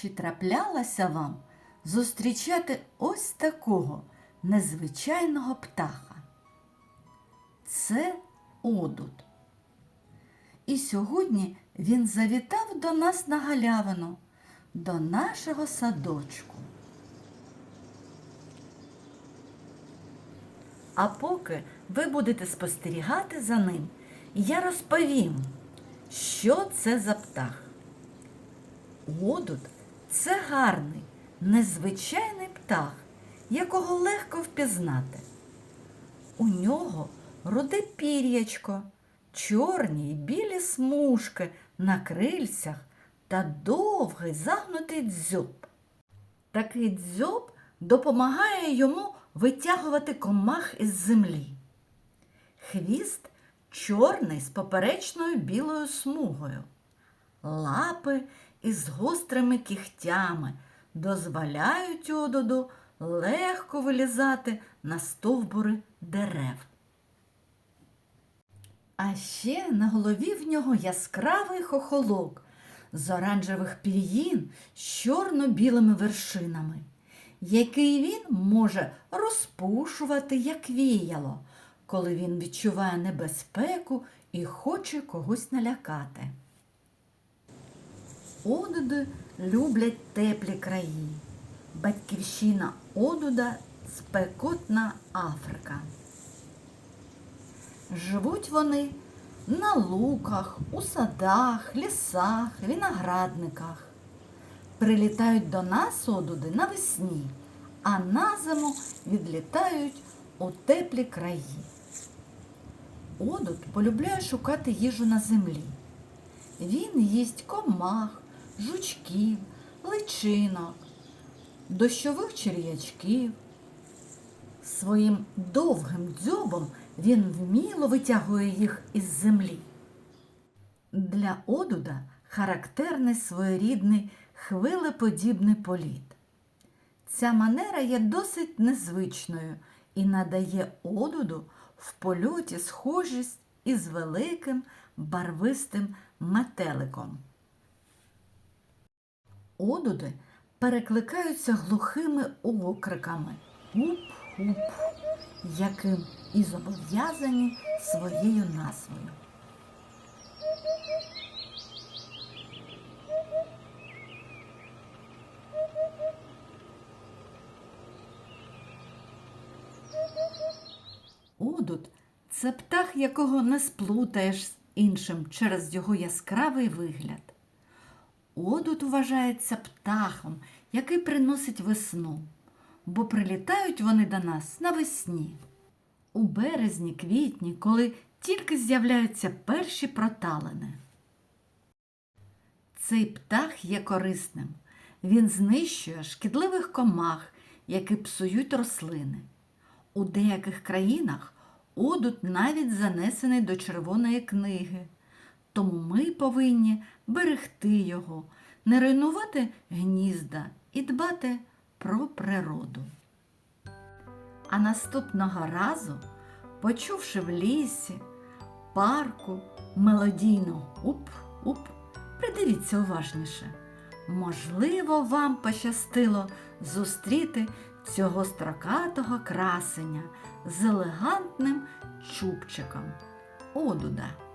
чи траплялося вам зустрічати ось такого незвичайного птаха? Це одут. І сьогодні він завітав до нас на галявину, до нашого садочку. А поки ви будете спостерігати за ним, я розповім, що це за птах. Одут це гарний, незвичайний птах, якого легко впізнати. У нього руде пір'ячко, чорні й білі смужки на крильцях та довгий загнутий дзьоб. Такий дзьоб допомагає йому витягувати комах із землі. Хвіст чорний з поперечною білою смугою. Лапи із гострими кігтями дозволяють одуду легко вилізати на стовбури дерев. А ще на голові в нього яскравий хохолок з оранжевих пір'їн з чорно-білими вершинами, який він може розпушувати, як віяло, коли він відчуває небезпеку і хоче когось налякати. Одуди люблять теплі краї. Батьківщина одуда спекотна Африка. Живуть вони на луках, у садах, лісах, виноградниках. Прилітають до нас одуди навесні, а на зиму відлітають у теплі краї. Одуд полюбляє шукати їжу на землі. Він їсть комах, жучків, личинок, дощових черв'ячків. Своїм довгим дзьобом він вміло витягує їх із землі. Для одуда характерний своєрідний хвилеподібний політ. Ця манера є досить незвичною і надає одуду в польоті схожість із великим барвистим метеликом. Одуди перекликаються глухими окриками уп-уп, яким і зобов'язані своєю назвою. Одут це птах, якого не сплутаєш з іншим через його яскравий вигляд. Одут вважається птахом, який приносить весну, бо прилітають вони до нас навесні. У березні, квітні, коли тільки з'являються перші проталини. Цей птах є корисним. Він знищує шкідливих комах, які псують рослини. У деяких країнах одут навіть занесений до Червоної книги. Тому ми повинні берегти його, не руйнувати гнізда і дбати про природу. А наступного разу, почувши в лісі, парку мелодійну уп-уп, придивіться уважніше. Можливо, вам пощастило зустріти цього строкатого красення з елегантним чубчиком. Одуда.